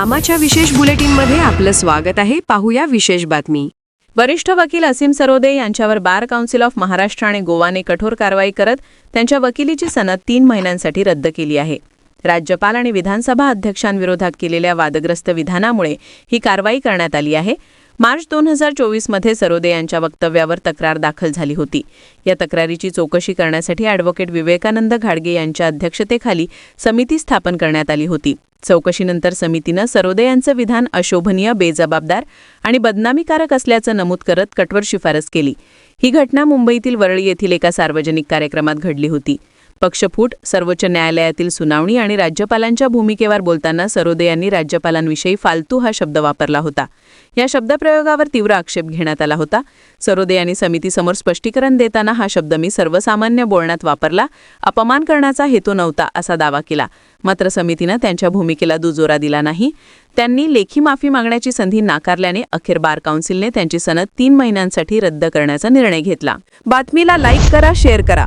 आमाच्या विशेष बुलेटिनमध्ये आपलं स्वागत आहे. पाहूया विशेष बातमी. वरिष्ठ वकील असीम सरोदे यांच्यावर बार काउन्सिल ऑफ महाराष्ट्र आणि गोवाने कठोर कारवाई करत त्यांच्या वकिलीची सनद तीन महिन्यांसाठी रद्द केली आहे. राज्यपाल आणि विधानसभा अध्यक्षांविरोधात केलेल्या वादग्रस्त विधानामुळे ही कारवाई करण्यात आली आहे. मार्च दोन हजार चोवीसमध्ये सरोदे यांच्या वक्तव्यावर तक्रार दाखल झाली होती. या तक्रारीची चौकशी करण्यासाठी ॲडव्होकेट विवेकानंद घाडगे यांच्या अध्यक्षतेखाली समिती स्थापन करण्यात आली होती. चौकशीनंतर समितीनं सरोदे यांचं विधान अशोभनीय बेजबाबदार आणि बदनामीकारक असल्याचं नमूद करत कठोर शिफारस केली. ही घटना मुंबईतील वरळी येथील एका सार्वजनिक कार्यक्रमात घडली होती. पक्षफूट सर्वोच्च न्यायालयातील सुनावणी आणि राज्यपालांच्या भूमिकेवर बोलताना सरोदे यांनी राज्यपालांविषयी फालतू हा शब्द वापरला होता. या शब्दप्रयोगावर तीव्र आक्षेप घेण्यात आला होता. सरोदे यांनी समितीसमोर स्पष्टीकरण देताना हा शब्द मी सर्वसामान्य बोलण्यात वापरला. अपमान करण्याचा हेतू नव्हता असा दावा केला. मात्र समितीनं त्यांच्या भूमिकेला दुजोरा दिला नाही. त्यांनी लेखी माफी मागण्याची संधी नाकारल्याने अखेर बार काउन्सिलने त्यांची सनद तीन महिन्यांसाठी रद्द करण्याचा निर्णय घेतला. बातमीला लाईक करा शेअर करा.